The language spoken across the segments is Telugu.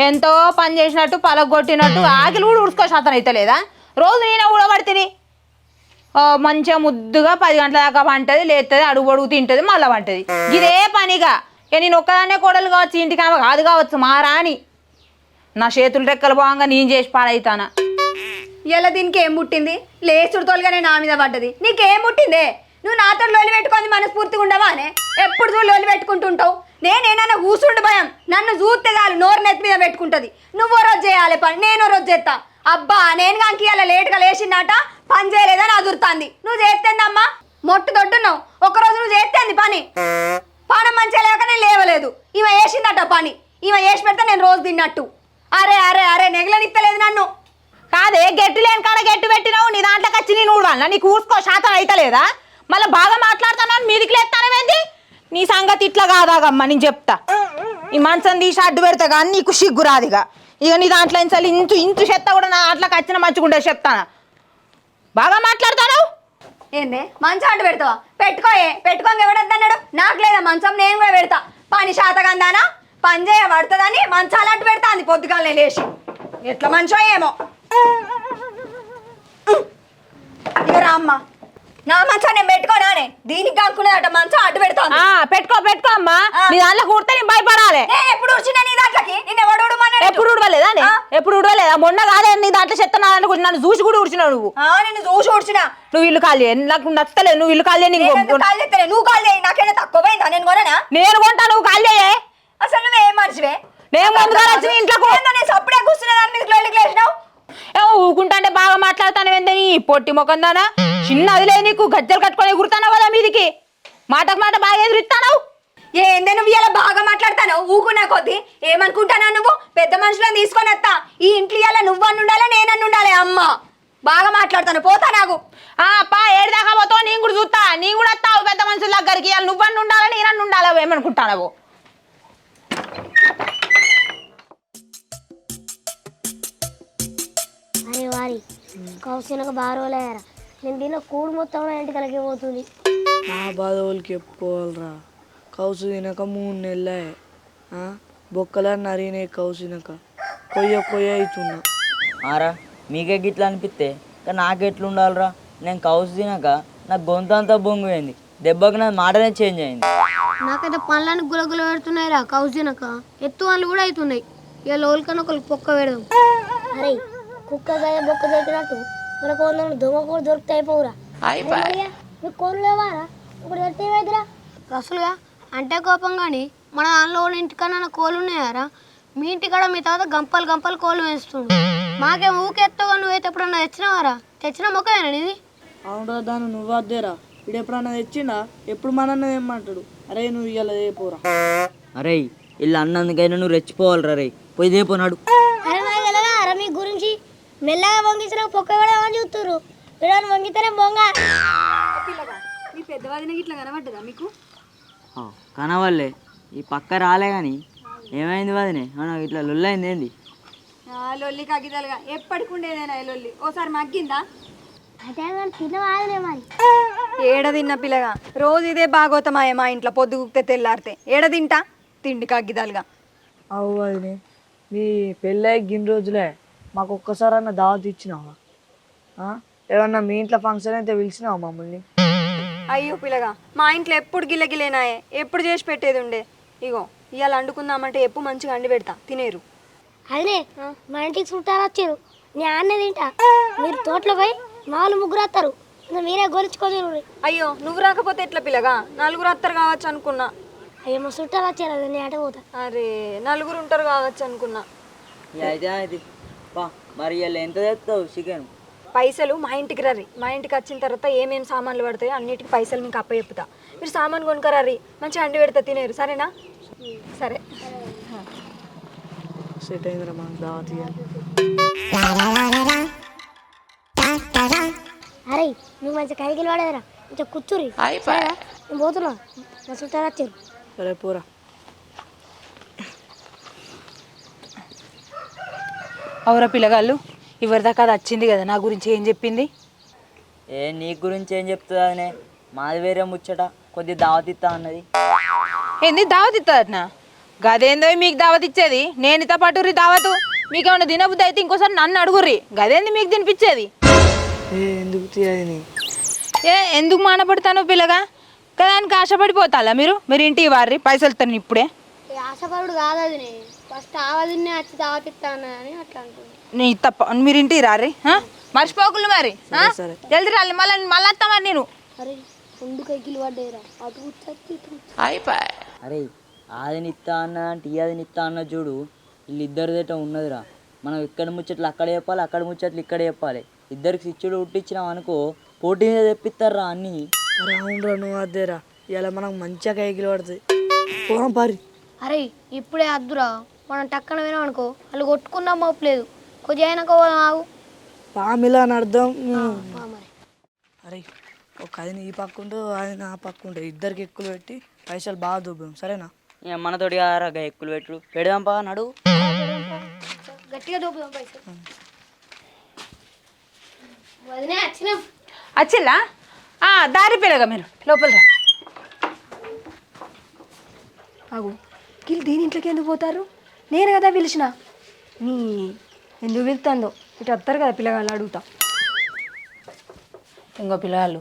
ఎంతో పని చేసినట్టు పలగొట్టినట్టు ఆకిలి కూడా ఉడుచుకో శాతం అయితే లేదా? రోజు నేనే ఊడబడితిని ఆ, మంచిగా ముద్దుగా పది గంటల దాకా వంటది లేస్తుంది అడుగు పొడుగు తింటుంది మళ్ళీ వంటది ఇదే పనిగా. నేను ఒక్కదాన్నే కోడలు కావచ్చు ఇంటికి ఆమె కాదు కావచ్చు మా రాణి. నా చేతులు రెక్కలు బాగా నేను చేసి పాడైతానా? ఇలా దీనికి ఏం పుట్టింది? లేచుడు తోలుగానే నా మీద పడ్డది. నీకేం పుట్టిందే? నువ్వు నాతో లోలి పెట్టుకొని మనస్ఫూర్తిగా ఉండవానే? ఎప్పుడు చూడు లోలి పెట్టుకుంటుంటావు? నేనేనన్నా కూర్చుండు భయం. నన్ను చూస్తే చాలు నోరు నెత్తి మీద పెట్టుకుంటుంది. నువ్వు రోజు చేయాలి పని నేను ఓ రోజు చేస్తా. అబ్బా నేను కాంకి ఇలా లేట్గా లేచిందట పని చేయలేదని అదురుతాంది. నువ్వు చేస్తేందమ్మా? మొట్టు దొడ్డున్నావు. ఒక రోజు నువ్వు చేస్తేంది పని? పానం మంచిగా లేక నేను లేవలేదు. ఈమె వేసిందట పని. ఈమె వేసి పెడితే నేను రోజు తిన్నట్టు. అరే అరే అరే నెగలనిత్తలేదు నన్ను. కాదే గట్టి లేని కాడ గట్టి పెట్టినావు నీ దాంట్లోకి వచ్చి నేను ఊడవాలనా? నీకు ఊసుకో శాతం అయితే లేదా మళ్ళీ బాగా మాట్లాడుతున్నాను మీదికి లేస్తానమేంది? నీ సంగతి ఇట్లా కాదాగమ్మా నేను చెప్తా. ఈ మంచం తీసి అడ్డు పెడతా కానీ నీకు సిగ్గు రాదిగా. ఇక నీ దాంట్లో నుంచి ఇంచు ఇంచు చెత్త కూడా నా అట్లా వచ్చిన మంచుకుంటే చెప్తానా? బాగా మాట్లాడతాను ఏంది? మంచం అంటు పెడతావా? పెట్టుకోయే పెట్టుకోంగా ఎవడద్దన్నాడు నాకు లేదా మంచం నేను కూడా పెడతా. పని శాతకందానా? పని చేయ పడుతుందని మంచాలు అంటు పెడతా అంది పొద్దుగాలనే లేచి. ఎట్లా మంచో ఏమో. ఇక రామ్మ. నా మంచం నేను పెట్టుకోనానే దీనికి కాకునేదట మంచం అడ్డు పెడతాను ఆ పెట్టుకో పెట్టుకో అమ్మా. నీ దాంట్లో కూడితే నేను భయపడాలి. నేను ఎప్పుడు ఉడిచినా నీ దాంట్లోకి? నేను ఎవడు ఉడమన్నాడు ఎప్పుడు ఉడవలేదా నే? ఎప్పుడు ఉడవలేదా మొన్న కాదే నీ దాంట్లో చెత్త నా దాంట్లో నన్ను చూసి కూడా ఉడిచినావు నువ్వు. ఆ, నిన్ను చూసి ఉడిచినా నువ్వు ఇల్లు ఖాళీ చేయి. నాకు నచ్చలేదు నువ్వు ఇల్లు ఖాళీ చేయి, నీకు ఎందుకు కాల్ చేస్తలే? నువ్వు కాల్ చేయి నాకేనా తక్కువ పోయిందా? నేను కొననా? నేను కొంటా నువ్వు ఖాళీ చేయి. అసలు నువ్వేం మనిషివే? నేను ముందుగా వచ్చిన ఇంట్లోకి ఏందో నేను సప్పుడే కూర్చునే దాని మీద లోలికి లేచినావు? ఏమో ఊకుంటాంటే బాగా మాట్లాడతాను ఏందని పొట్టి ముఖం దానా? చిన్న అది లేదు నీకు గజ్జలు కట్టుకొని ఎగురుతానావు కదా మీదికి. మాటకు మాట బాగా ఎదురుస్తానావు? ఏందే నువ్వు ఇలా బాగా మాట్లాడతాను ఊకున్నా కొద్దీ ఏమనుకుంటానా నువ్వు? పెద్ద మనుషులను తీసుకొని వస్తా. ఈ ఇంట్లో ఇలా నువ్వన్ను ఉండాలా నేనన్ను ఉండాలి అమ్మ. బాగా మాట్లాడతాను పోతా నాకు. ఆ పా ఏడు దాకా పోతావు నేను కూడా చూస్తా. నేను కూడా వస్తావు పెద్ద మనుషుల దగ్గరికి. నువ్వన్ను ఉండాలా నేనన్ను ఉండాలా ఏమనుకుంటానావు? అరే వారి. కౌశనకు బాగా రోజులయ్యారా నేను దీనిలో కూడు మొత్తం నా ఇంటికి కలిగి పోతుంది. నా బాధ వాళ్ళకి చెప్పుకోవాలరా కౌసు తినక మూడు నెలలే. ఆ? బొక్కలా నరినే కౌసు తినక. కొయ్య కొయ్య అవుతున్నా. ఆరా మీకే గిట్లా అనిపిస్తే కానీ నాకెట్లు ఉండాలిరా నేను కౌసు తినాక నా గొంతు అంతా బొంగిపోయింది దెబ్బకి నా మాటనే చేంజ్ అయింది. నాకైతే పనులను గులగుల పెడుతున్నాయి రా కౌశనక ఎత్తు వాళ్ళు కూడా అవుతున్నాయి. ఇక లోలికన్నా ఒకరికి పొక్క పెడదాం. అరే కుక్క గయ బొక్క దొరికినట్టు మన కోళ్ళు దొంగ కూడా దొరికితే అయిపోవురా మీకు కోళ్ళు లేవారా? ఇప్పుడు ఎత్తే ఏమైందిరా? అసలుగా అంటే కోపం కానీ మన దానిలో ఇంటికన్నా కోళ్ళు ఉన్నాయారా? మీ ఇంటికాడ మీ తర్వాత గంపలు గంపలు కోళ్ళు వేస్తుండు. మాకేం ఊకెత్తుగా నువ్వైతే ఎప్పుడన్నా తెచ్చినావారా? తెచ్చిన మొక్కవేనా నీది? అవునరా దాన్ని నువ్వు అద్దేరా. వీడు ఎప్పుడన్నా తెచ్చిండా? ఎప్పుడు మనన్న ఏమంటాడు? అరే నువ్వు ఇవాళ పోరా అరే ఇల్లు అన్నందుకైనా నువ్వు రెచ్చిపోవాలిరా రే పోయి దేపోనాడు అరే నాకు తెలియదా అరే మీ గురించి మెల్లగా వంగించిన పొక్క కూడా అని చూస్తున్నారు వీడని వంగితేనే బొంగ. మీ పెద్దవాదిన ఇట్లా కనబడ్డదా మీకు? కనవాళ్ళే ఈ పక్క రాలే కానీ ఏమైంది వదినే? అవునా ఇట్లా లొల్లైంది ఏంది? లొల్లి కాగితాలుగా. ఎప్పటికి ఉండేదేనా లొల్లి. ఓసారి మగ్గిందా? అదే కానీ తినవాదనే మరి? ఏడ తిన్న పిల్లగా? రోజు ఇదే బాగోతమాయే మా ఇంట్లో పొద్దుగుక్తే తెల్లారితే. ఏడ తింటా? తిండి కాగితాలుగా అవు వదినే. మీ పెళ్ళై గిన్ని రోజులే. మాకు ఒక్కసారన్నా దావత్ ఇచ్చినావా? ఆ? ఏమన్నా మీ ఇంట్లో ఫంక్షన్ అయితే పిలిచినావా మమ్మల్ని? అయ్యో పిల్లగా మా ఇంట్లో ఎప్పుడు గిల్లగిలేనాయే ఎప్పుడు చేసి పెట్టేది ఉండే? ఇగో ఇవాళ వండుకుందామంటే ఎప్పుడు మంచిగా అండి పెడతా తినేరు. అదే మా ఇంటికి చుట్టాలు వచ్చారు. నేను అన్నే తింటా. మీరు తోటలో పోయి నాలుగు ముగ్గురు వస్తారు. మీరే గొలుచుకొని అయ్యో నువ్వు రాకపోతే ఎట్లా పిల్లగా? నలుగురు అత్తరు కావచ్చు అనుకున్నా. అయ్యో మా చుట్టాలు వచ్చారు అది నేను అటే పోతా. అరే నలుగురు ఉంటారు కావచ్చు అనుకున్నా. మరి ఇలా ఎంత తెస్తావు చికెన్? పైసలు మా ఇంటికి రర్రి. మా ఇంటికి వచ్చిన తర్వాత ఏమేమి సామాన్లు పడతాయో అన్నిటికి పైసలు మీకు అప్ప చెప్తా మీరు సామాన్ కొనుక్కరర్రి మంచిగా అండి పెడతా తినేరు. సరేనా? సరే. సెట్ అయిందిరా మాకు దావత్ ఇవ్వాలి అరే నువ్వు మంచి కైకిలు వాడేదిరా కూర్చురి పోతున్నా. మా చుట్టాలు వచ్చారు. సరే పోరా. అవురా పిల్లగాళ్ళు ఎవరిదాకా అది వచ్చింది కదా నా గురించి ఏం చెప్పింది? ఏ నీ గురించి ఏం చెప్తుంది అదినే మాది వేరే ముచ్చట కొద్ది దావత్ ఇస్తా అన్నది. ఏంది దావత్ గదేందో మీకు దావత్ ఇచ్చేది? నేను ఇత పట్టుర్రి దావతు. మీకు ఏమైనా తినబుద్ధి అయితే ఇంకోసారి నన్ను అడుగుర్రి. గదేంది మీకు తినిపించేది? ఏ ఎందుకు ఏ ఎందుకు మానపడతాను పిల్లగా? కదానికి ఆశపడిపోతాలా మీరు? మీరు ఇంటికి వారి పైసలు తను ఇప్పుడే. ఈ ఆశపరుడు కాదు అది ఫస్ట్ వచ్చి దావతిస్తాను అని అట్లా అంటుంది నీ తప్ప మీరు ఇంటికి రారి? మర్చిపోకులు మరి? జల్దీ రాలి మళ్ళీ మళ్ళీ వస్తా మరి నేను. అరే రెండు కైకిలు పడ్డాయిరా. అటు కూర్చొచ్చి ఇటు కూర్చో. అరే ఆదిని ఇత్తా అన్న అంటే ఈ ఆదిని ఇత్తా అన్న చూడు వీళ్ళిద్దరిదేట ఉన్నదిరా. మనం ఇక్కడ ముచ్చట్లు అక్కడ చెప్పాలి అక్కడ ముచ్చట్లు ఇక్కడ చెప్పాలి. ఇద్దరికి సిచ్చుడు ఉట్టించినాం అనుకో పోటీ మీద తెప్పిస్తారా అన్నీ? అవునరా నువ్వు అదేరా ఇలా మనకు మంచిగా కైకిలు పడుతుంది పోదాం పారి. అరే ఇప్పుడే అద్దురా. మనం టక్కన వినాం అనుకో వాళ్ళు కొట్టుకున్నా మోపలేదు కొద్దిగా అయినాక ఆగు. పామిలా అని అర్థం? పా మరి. అరే ఒక అది ఈ పక్క ఉంటే అది నా పక్క ఉంటుంది ఇద్దరికి ఎక్కువ పెట్టి పైసలు బాగా దుబ్బం సరేనా? ఇక మనతోటి కారా గా ఎక్కులు పెట్టుడు పెడదాం పా నడు. గట్టిగా దూపుదాం పైసలు. వదినే వచ్చినాం వచ్చిల్లా ఆ, దారి పిల్లగా మీరు. లోపల రా. అగు వీళ్ళు దీని ఇంట్లోకి ఎందుకు పోతారు? నేను కదా పిలిచిన. నీ ఎందుకు పిలుతుందో ఇటు వస్తారు కదా పిల్లగాళ్ళు అడుగుతా. ఇంకో పిల్లగాళ్ళు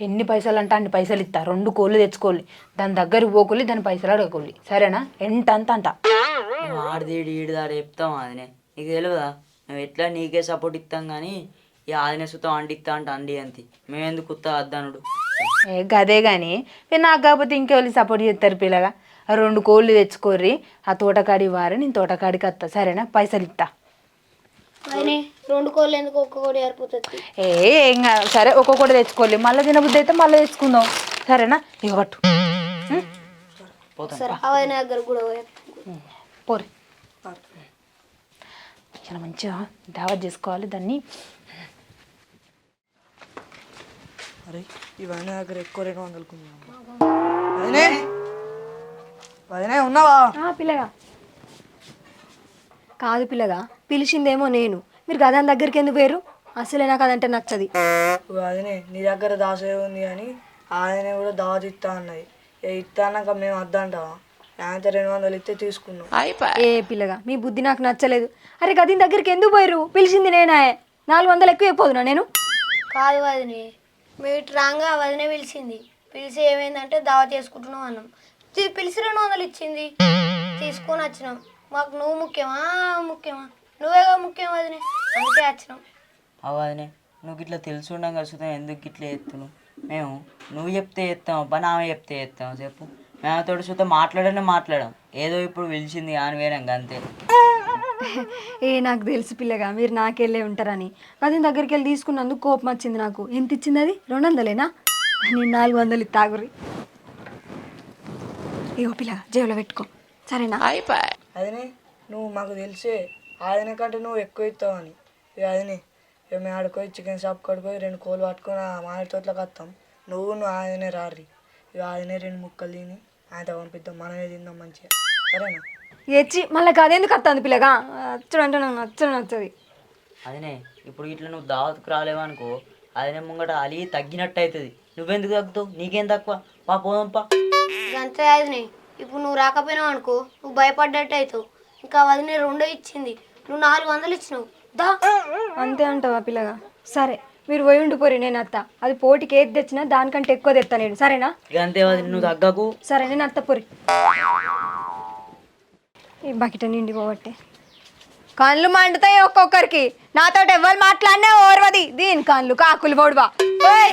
ఎన్ని పైసలు అంటే అన్ని పైసలు ఇస్తా. రెండు కోళ్ళు తెచ్చుకోవాలి. దాని దగ్గరికి పోకోలి దాని పైసలు అడగకోలి సరేనా? ఎంత అంత మేము ఆడిదేడి ఈడిదాడు చెప్తాం ఆదినే. నీకు తెలియదా మేము ఎట్లా నీకే సపోర్ట్ ఇస్తాం కానీ ఈ ఆదినే సుతం అండిస్తా అంటే అండి అంతి. మేము ఎందుకు కుత్త అద్దనుడు? ఏ గదే కానీ నాకు కాకపోతే ఇంకెవరికి సపోర్ట్ చేస్తారు పిల్లగా? రెండు కోళ్ళు తెచ్చుకోర్రి. ఆ తోటకాడి వారు నేను తోటకాడికి వస్తా సరేనా? పైసలు ఇస్తా రెండు కోళ్ళు ఎందుకు ఒక్క కోడి సరిపోతుంది? ఏ ఏం కాదు. సరే ఒక్కొక్కటి తెచ్చుకోవాలి మళ్ళీ తినబుద్ధి అయితే మళ్ళీ తెచ్చుకుందాం. సరేనా? ఇక పట్టు. పోరి చాలా మంచిగా దావత్ చేసుకోవాలి దాన్ని. అరే ఇవన్నీ దగ్గర ఎక్కువ రెండు వందలు వదినే ఉన్నావా? ఆ, పిల్లగా. కాదు పిల్లగా పిలిచిందేమో నేను. మీరు గదాని దగ్గరికి ఎందుకు పోయారు? అసలే నాకు అదంటే నచ్చది. వదినే నీ దగ్గర దాసే ఉంది అని ఆయన కూడా దావత్ ఇస్తా అన్నది. ఏ ఇస్తా అన్నాక మేము వద్దంటావా? ఆయన రెండు వందలు ఇస్తే తీసుకున్నాం ఏ పిల్లగా మీ బుద్ధి నాకు నచ్చలేదు. అరే గదిని దగ్గరికి ఎందుకు పోయారు? పిలిచింది నేనా. నాలుగు వందలు ఎక్కువ అయిపోదునా నేను? కాదు వదినే మీరు ఇటు రాగా వదినే పిలిచింది. పిలిచి ఏమైందంటే దావా చేసుకుంటున్నాం అన్నాం. పిలిచి రెండు వందలు ఇచ్చింది. తీసుకొని వచ్చినాం. మాకు నువ్వు ముఖ్యమా? ముఖ్యమా? నువ్వేగా ముఖ్యం వదినే. అందుకే వచ్చినాం. అవనే నువ్వు ఇట్లా తెలుసుండం కలుసుతాం ఎందుకు ఇట్లా ఎత్తున్నావు మేము నువ్వు చెప్తే ఎత్తాం పని ఆమె చెప్తే ఎత్తాం చెప్పు. మేము తోటి చూస్తే మాట్లాడనే మాట్లాడాం. ఏదో ఇప్పుడు పిలిచింది అని వేరంగా అంతే. ఏ నాకు తెలుసు పిల్లగా మీరు నాకెళ్ళే ఉంటారని. గదిని దగ్గరికి వెళ్ళి తీసుకున్నందుకు కోపం వచ్చింది నాకు. ఎంత ఇచ్చింది అది? రెండు వందలేనా? నేను నాలుగు వందలు ఇత్తాగురి ఇగో పిల్లగా జేబులో పెట్టుకో. సరేనా? అదినే నువ్వు మాకు తెలిసే ఆయన కంటే నువ్వు ఎక్కువ ఇస్తావని ఇక అదినే ఇక మేము ఆడుకోయి చికెన్ షాప్ కడుకోయి రెండు కోళ్ళు పట్టుకొని ఆ మామిడి తోటలోకి వస్తాం. నువ్వు నువ్వు ఆయనే రారి ఇక ఆయనే రెండు ముక్కలు తిని ఆయనతో పంపిద్దాం మనమే తిందాం మంచిగా. సరేనా? ఎచ్చి మళ్ళీ అదెందుకు వస్తుంది పిల్లగా? అచ్చడు అంటే నాకు నచ్చడు నచ్చది అదినే ఇప్పుడు ఇట్లా నువ్వు దావత్కు రాలేవనుకో అదినే ముంగట అలిగి తగ్గినట్టు అవుతుంది నువ్వెందుకు తగ్గుతావు? నీకేం తక్కువ? పా. పోదాంపా అంతే వదినే ఇప్పుడు నువ్వు రాకపోయినావు అనుకో నువ్వు భయపడ్డట్టు అవుతావు ఇంకా వదినే రెండో ఇచ్చింది. నువ్వు నాలుగు వందలు ఇచ్చినావు. దా. అంతే అంటావా పిల్లగా? సరే మీరు పోయి ఉండిపోరి నేను అత్త. అది పోటీకి ఏది తెచ్చినా దానికంటే ఎక్కువ తెస్తా నేను. సరేనా? అంతే నువ్వు తగ్గకు. సరే నేను అత్త పొరి. ఈ బకెట్ నిండి పోవట్టే కళ్ళు మండుతాయి ఒక్కొక్కరికి. నాతో ఎవరు మాట్లాడినా ఓర్వది. దీని కళ్ళు కాకులు పొడవా.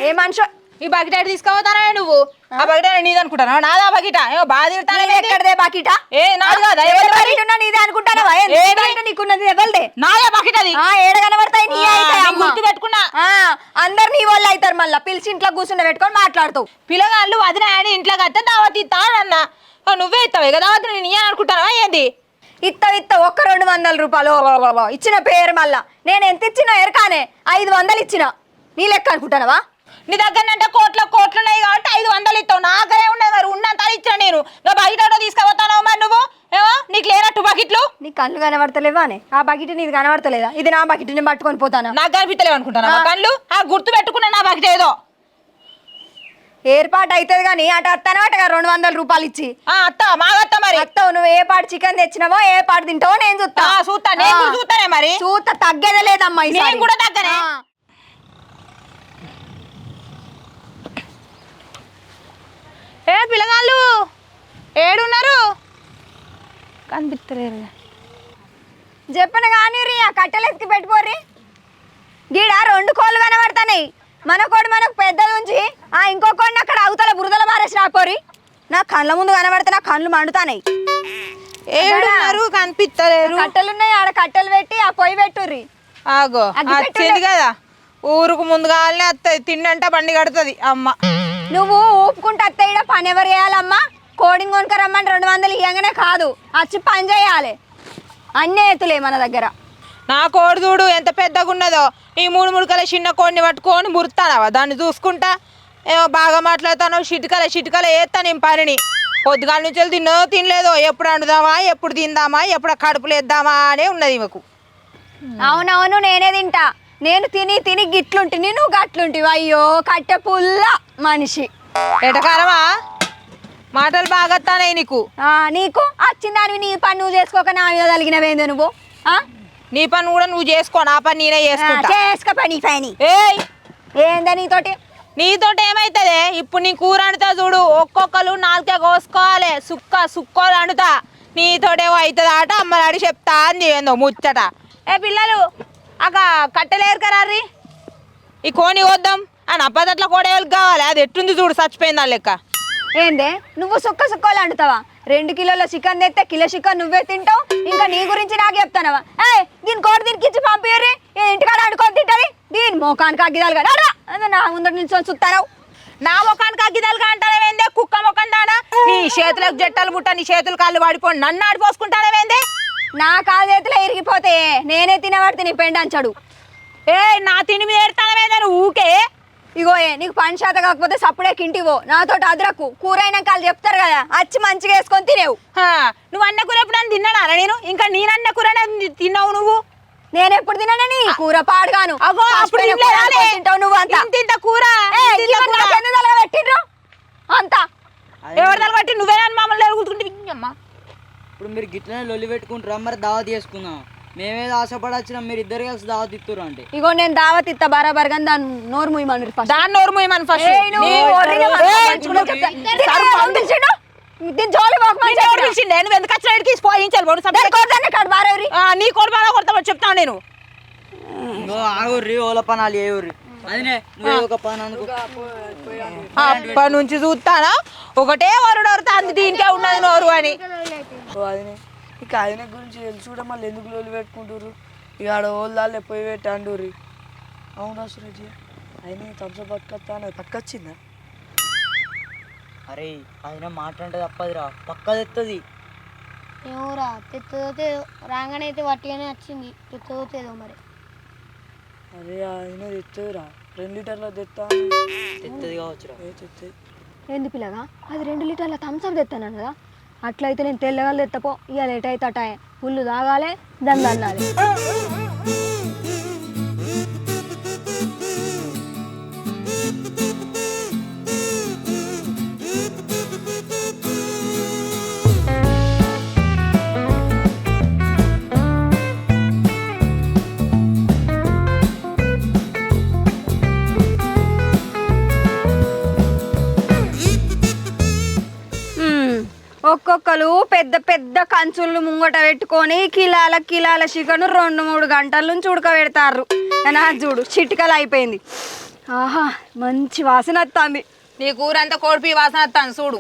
ఏ మనిషి? ఈ బకెట్ తీసుకుపోతానా నువ్వు? ఆ బకెట్ నీది అనుకుంటానా నాదా బకెట? ఏమో బాగా తిడతానే ఎక్కడదే బకెట? ఏ నాది కాదా? ఎవరి బకెట్? నీది అనుకుంటానవా? ఏది? నీకున్నది ఎవరిదే? నాదే బకెట్ అది ఆ ఏడ కనబడతాయి? నీ. గుర్తు పెట్టుకున్నా. అందరు నీ వాళ్ళు అవుతారు మళ్ళీ. పిలిచి ఇంట్లో కూర్చుని పెట్టుకొని మాట్లాడుతావు. పిల్లగాళ్ళు వదిన అని ఇంట్లోకి వస్తే దావత్ నువ్వే ఇస్తావు కదా నేను అనుకుంటానా ఏంది? ఇత్త ఇత్త ఒక్క రెండు వందల రూపాయలు. ఇచ్చిన పేరు మళ్ళా. నేను ఎంత ఇచ్చినా ఎరకానే. ఐదు వందలు ఇచ్చిన. నీ లెక్క అనుకుంటానవా? నీ దగ్గర అంటే కోట్ల కోట్లు ఉన్నాయి కాబట్టి ఐదు వందలు ఇస్తావు. నాకనే ఉన్నాయి మరి ఉన్నంత ఇచ్చిన నేను. నువ్వు బకెట్ తీసుకుపోతాను మరి నువ్వు? ఏమో నీకు లేనట్టు బకెట్లు? నీ కళ్ళు కనబడతలేవానే ఆ బకెట్ నీది కనబడతలేదా? ఇది నా బకెట్ నేను పట్టుకొని పోతానా? నాకు కనిపించలేవు అనుకుంటాను కళ్ళు? ఆ గుర్తు పెట్టుకున్నా నా బకెట్ ఏదో. ఏర్పాటు అవుతుంది కానీ అటు అత్తనే అటగా రెండు వందల రూపాయలు ఇచ్చి? ఆ, అత్త మాగత్త మరి? అత్తవు నువ్వు ఏ పాటు చికెన్ తెచ్చినావో ఏ పాటు తింటావో నేను చూస్తా చూస్తా, నేను చూస్తానే మరి. చూస్తా తగ్గేదే లేదమ్మా. నేను కూడా తగ్గనే. ఏ పిల్లగాళ్ళు ఏడున్నారు? కనిపిస్తలేరు చెప్పను కానీ రీ ఆ కట్టెలు ఎత్తుకు పెట్టుకోర్రి. గీడ రెండు కోళ్ళు కనబడతాయి మన కోడి మనకు పెద్దది ఉంచి ఆ ఇంకో కోడిని అక్కడ అవతల బురదల మారేసి రాపోరి నా కళ్ళ ముందు కనబడితే నా కళ్ళు మండుతాయి ఏడున్నారు కనిపిస్తలేరు. కట్టెలు ఉన్నాయి ఆడ కట్టెలు పెట్టి ఆ పొయ్యి పెట్టుర్రి. ఆగో కదా. ఊరుకు ముందుగానే వస్తుంది తిండంట బండి కడుతుంది అమ్మ. నువ్వు ఊపుకుంటే అత్తయ్య పని ఎవరు చేయాలమ్మా? కోడిని కొనుక రమ్మని రెండు వందలు ఇవ్వగానే కాదు. వచ్చి పని చేయాలి. అన్నీ ఎత్తులే మన దగ్గర. నా కోడి చూడు ఎంత పెద్దగా ఉన్నదో ఈ మూడు ముడుకల చిన్న కోడిని పట్టుకొని మురుతానవా? దాన్ని చూసుకుంటా. ఏమో బాగా మాట్లాడతాను చిటికల చిటికల వేస్తా నేను పనిని. పొద్దుగాల నుంచి వెళ్ళి తిన్నదో తినలేదో ఎప్పుడు వండుదామా ఎప్పుడు తిందామా ఎప్పుడు కడుపులు వేద్దామా అనే ఉన్నది ఈమెకు. అవునవును నేనే తింటా. నేను తిని తిని గిట్లుంటిని నువ్వు గట్లుంటివి. అయ్యో కట్టె పుల్ల మనిషి. ఎటకారమా? మాటలు బాగా వస్తానాయి నీకు. ఆ, నీకు? వచ్చిన దానివి నీ పని నువ్వు చేసుకోక నా మీద కలిగినవేందో నువ్వు? ఆ? నీ పని కూడా నువ్వు చేసుకో నా పని నేనే ఆ, చేసుకుంటా. చేసుకో పని పని. ఏయ్! ఏందా నీతోటి? నీతోటి ఏమైతుంది? ఇప్పుడు నీ కూర అండుతా చూడు ఒక్కొక్కరు నాలుకే కోసుకోవాలి. సుక్క సుక్కోలు అండుతా నీతోటేమో అవుతుంది ఆట అమ్మలాడి చెప్తా అంది ఏందో ముచ్చట. ఏ పిల్లలు అక్క కట్టెలేరు కరారి ఈ కోని వద్దాం అని అప్పదట్ల కోడేవాళ్ళకి కావాలి. అది ఎట్టుంది చూడు చచ్చిపోయింది లెక్క. ఏందే? నువ్వు సుక్క సుక్కలు అంటుతావా? రెండు కిలోల చికెన్ తెస్తే కిలో చికెన్ నువ్వే తింటావు? ఇంకా నీ గురించి నాకు చెప్తానవా? ఏ దీని కోడి దీనికి ఇచ్చి పంపియర్రి ఈ ఇంటికాడ అనుకొని తింటది. దీని మోకానికి అగ్గిదాలు అదే నా ముందర నిల్చొని చూస్తావు నా ముఖానికి అగ్గిదలుగా అంటానేవేందే కుక్క ముఖం దానా? నీ చేతులకు జట్టలు పుట్ట నీ చేతులు కాళ్ళు పడిపోండి నన్ను ఆడిపోసుకుంటానేవేందే నా కాలు చేతిలో ఇరిగిపోతే నేనే తినబడితే నీ పెండంచడు ఏ నా తిండి మీద ఏడతానేవేందే నువ్వు ఊకే. ఇగో ఏ నీకు పని శాత కాకపోతే సప్పుడే కింటివో నాతో అదరకు. కూర అయినాక వాళ్ళు చెప్తారు కదా వచ్చి మంచిగా వేసుకొని తినేవు. హా, నువ్వు అన్న కూర ఎప్పుడైనా తిన్నానా నేను? ఇంకా నేను అన్న కూర తిన్నావు నువ్వు? నేను ఎప్పుడు తిన్నానని కూర పాడుగాను. అగో అప్పుడు చచ్చిపోయిన కూర తినలేదానే? అనుకొని తింటావు నువ్వు అంతా? ఇంత ఇంత కూర? ఇంత ఇంత అంతా? ఎవరి తల బట్టి నువ్వేనా మమ్మల్ని ఎరుగుతుంటే అమ్మా ఇప్పుడు మీరు గిట్లనే లొల్లి పెట్టుకుంటారా మరి దావత్ చేసుకుందాం మేమేదో ఆశపడి వచ్చినాం మీరు ఇద్దరు కలిసి దావత్ ఇస్తురు అంటే. ఇగో నేను దావత్ ఇస్తా బరాబర్ కానీ దాన్ని నోరు ముయ్యమని ఫస్ట్ దాన్ని నోరు మూయమని ఫస్ట్? దీని ఎందుకు వచ్చిన ఇడికి పోయించాలి దాని. ఆ, నీ కోడి బాగా కొడతా చెప్తాను నేను. ఆగుర్రి ఓల పనాలు ఏవుర్రి అప్పటి నుంచి చూస్తానా? ఒకటే వరుడు వరుతుంది దీనికే ఉన్నది నోరు అని. ఓ అదినే. ఇక ఆయన గురించి తెలిసి కూడా మళ్ళీ ఎందుకు లోలు పెట్టుకుంటారు ఇక ఆడ ఓళ్ళాలే పోయి పెట్టి అండూరి అవునా సురేజీ ఆయన థమ్స్అప్ పట్టుకొస్తా అన్నది. పట్టుకొచ్చిందా అరే ఆయన మాట అంటే తప్పదురా పక్కది ఎత్తది ఏమోరా తెత్తదో తేదో. రాగానే అయితే వట్టిగానే వచ్చింది. తెత్తదో తేదో మరి. అరే ఆయన తెచ్చేదిరా రెండు లీటర్ల తెస్తా ఎత్తది కావచ్చురా. ఏ తెచ్చే ఏంది పిల్లగా అది రెండు లీటర్ల థమ్స్అప్ తెస్తాను కదా అట్లయితే నేను తెల్లగా తెత్తపో. ఇక లేట్ అయితే అటాయే పుల్లు తాగాలి అన్నాలి ఒక్కొక్కరు పెద్ద పెద్ద కంచులు ముంగట పెట్టుకొని కిలాల కిలాల చికెన్ రెండు మూడు గంటల నుంచి ఉడకబెడతారు. నా చూడు చిటికలు అయిపోయింది. ఆహా మంచి వాసన వస్తుంది. నీ కూర అంతా కోడిపి వాసన వస్తాను చూడు.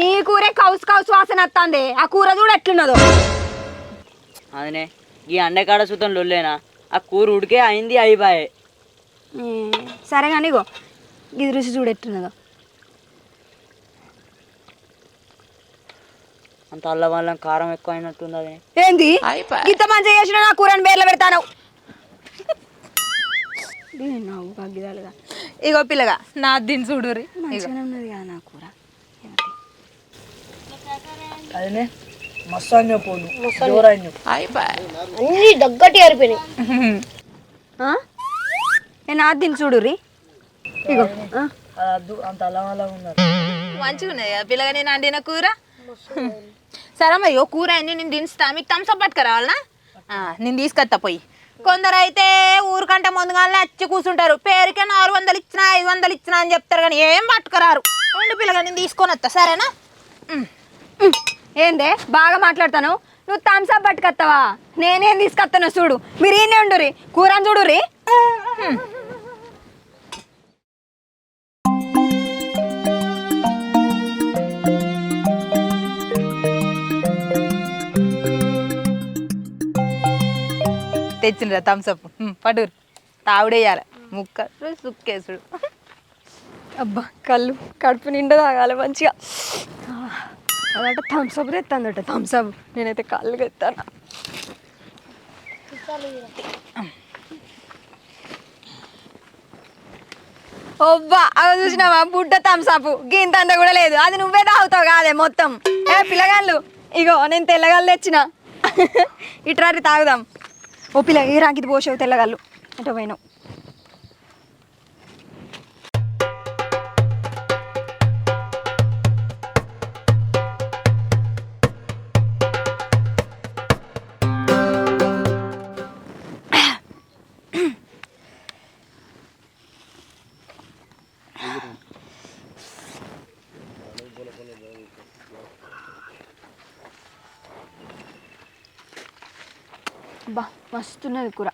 నీ కూరే కౌసు కౌసు వాసన వస్తుంది. ఆ కూర చూడు ఎట్లున్నదో. అదినే ఈ అండకాడ సుతం లొల్లేనా? ఆ కూర ఉడికే అయింది అయిపోయాయి సరే కానీ ఇగో ఇది రుచి చూడు ఎట్లున్నదో. అంత అల్లం వల్ల కారం ఎక్కువ అయినట్టుంది అది ఏంది ఇంత మంచిగా చేసిన నా కూరని బేర్లో పెడతాను నవ్వు కగ్గిదాలుగా ఇగో పిల్లగా నా దీన్ని చూడు. మంచిగానే ఉన్నది కదా నా కూర. అదినే మస్తు అని పోను జోరాన్ని అన్ని ఏరిపోయినాయి ఆ? నేను అది తిని చూడు రీ ఇగో. అంత అల్లం అల్లం ఉన్నారు మంచిగా ఉన్నది కదా పిల్లగా నేను వండిన కూర? సరే అయ్యో కూర అయింది నేను దించుతా. మీకు థమ్స్అప్ పట్టుకురావాలనా? నేను తీసుకొస్తా పోయి. కొందరు అయితే ఊరికంటే ముందుగానే వచ్చి కూర్చుంటారు. పేరుకే నాలుగు వందలు ఇచ్చినా ఐదు వందలు ఇచ్చినా అని చెప్తారు కానీ ఏం పట్టుకురారు? రెండు పిల్లగా నేను తీసుకొని వస్తా. సరేనా? ఏందే? బాగా మాట్లాడతాను. నువ్వు థమ్స్అప్ పట్టుకొస్తావా నేనేం తీసుకొస్తాను చూడు. మీరు ఈయనే ఉండురి కూరని చూడురి తెచ్చిండ్రా థమ్స్అప్ పడురు తావుడేయాలి ముక్క సుక్కేసుడు అబ్బా కళ్ళు కడుపు నిండా తాగాలి మంచిగా. అదంటే థమ్స్అప్ తెస్తాందట థమ్స్అప్ నేనైతే కళ్ళు తెస్తాను ఒబ్బా అవి చూసినావా? బుడ్డ థమ్స్అప్ గింత అంత కూడా లేదు. అది నువ్వే తాగుతావు కాదే మొత్తం. ఏ పిల్లగాళ్ళు ఇగో నేను తెల్లగాళ్ళు తెచ్చిన. ఇట్రారి తాగుదాం. ఓ పిల్ల ఏ రాకిది పోసావు తెల్లగాళ్ళు? అంటే పోయినావు. మస్తున్నది కూర.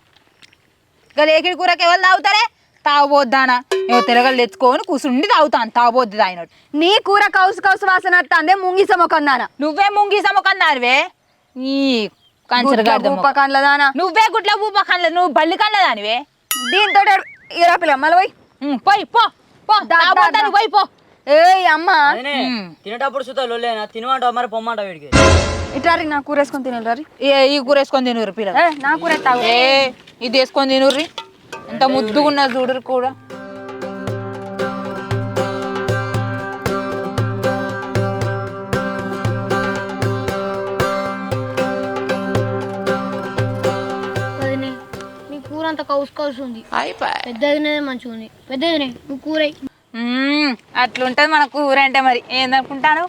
ఇక లేకిడి కూరకి ఎవరు తాగుతారే? తాగబోద్దానా ఏవో తెలగలు తెచ్చుకొని కూర్చుండి తాగుతాను తాగబోద్ది తాగినట్టు నీ కూర కౌసు కౌసు వాసన వస్తుంది ముంగిస మొకందాన నువ్వే ముంగి సమకన్నారువే ఈ కంచర కండ్లదానా నువ్వే గుడ్ల ఊప కళ్ళ నువ్వు బల్లి కళ్ళ దానివే? దీంతో ఇరా పిల్ల మళ్ళీ పోయి. పోయి పో పో. పోయి పో. ఏయ్ అమ్మ. తినేటప్పుడు సుతా లొల్లేనా తినమంటావు మరి పొమ్మంటావు వీడికి? ఇట్రారి నా కూర వేసుకొని తినాలి రారి. ఏ ఈ కూర వేసుకొని తినుర్రి పిల్లలు. నా కూర తాగు ఏ ఇది వేసుకొని తినుర్రి ఎంత ముద్దుగా ఉన్నది చూడరు కూడా. కూర అంత కౌసు కౌసు ఉంది పెద్దదినే మంచిగా ఉంది పెద్దదినే నువ్వు కూర అట్లుంటది మన కూర అంటే మరి. ఏందనుకుంటాను?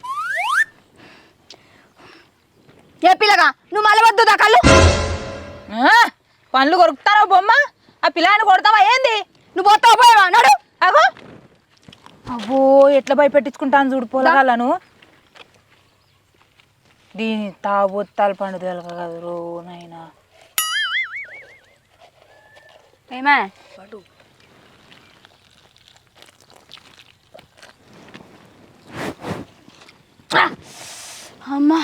ఏ పిల్లగా నువ్వు మళ్ళీ వద్దు దా కళ్ళు. ఆ, పండ్లు కొరుకుతారా బొమ్మ? ఆ పిల్లాన్ని కొడతావా ఏంది? నువ్వు పోతావు పోయావా? నడు. అగో. అబ్బో ఎట్లా భయపెట్టించుకుంటాను చూడు పొలగాలను దీని తాబొత్తాలు పండు తెలక కదా రో నైనా ఏమే? అమ్మా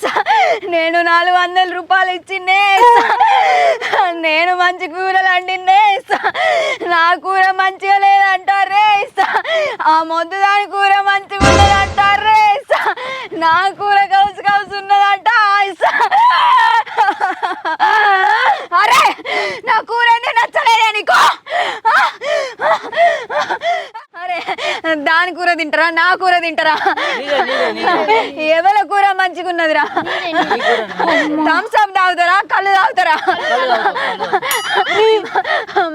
స- నేను నాలుగు వందల రూపాయలు ఇచ్చిండే స- నేను మంచి కూరలు వండిండే స- నా కూర మంచిగా లేదంటారే స- ఆ మొద్దు దాని కూర మంచిగా ఉన్నదంటారే స- నా కూర కౌసు కౌసు ఉన్నదంట స- అరే నా కూర ఏంది నచ్చలేదే నీకు అరే దాని కూర తింటారా? నా కూర తింటారా? ఎవరి కూర మంచిగా ఉన్నదిరా థమ్స్ అప్ తాగుతారా? కళ్ళు తాగుతారా?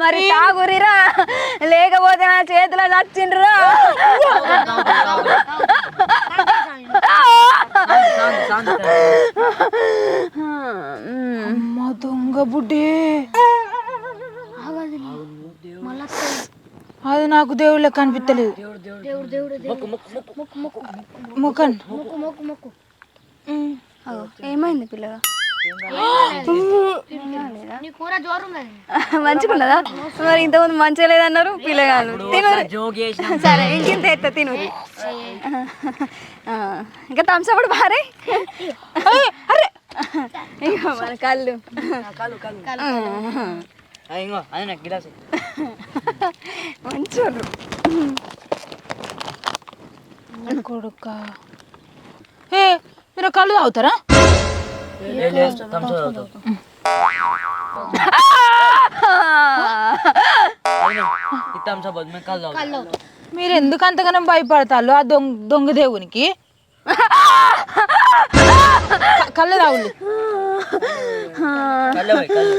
మరి తాగురిరా. లేకపోతే నా చేతిలో నచ్చిండ్రా అమ్మ దొంగ బుడ్డే. మళ్ళా. అది నాకు దేవుళ్ళ కనిపించలేదు దేవుడు దేవుడు దేవుడు మొక్కు మొక్కు ముఖన్. మొక్కు మొక్కు మొక్కు. అగో, ఏమైంది పిల్లగా? నీ కూర జోరు ఉన్నది మంచిగా ఉన్నదా మరి ఇంతకుముందు మంచిగా లేదన్నారు పిల్లగాలు తిను సరే ఇంకింత ఎత్త తిను. ఆ, ఇంకా థమ్స్ అప్ బారే అరే ఇగో మన కళ్ళు. ఆ, ఇంగో అదే నాకు గిలాసు. మంచోళ్ళు కొడుక? ఏ మీరు కళ్ళు తాగుతారా? మీరు ఎందుకు అంతగానం భయపడతారు? ఆ దొంగ దొంగ దేవునికి? కళ్ళు తాగులు కళ్ళు పోయి, కళ్ళు.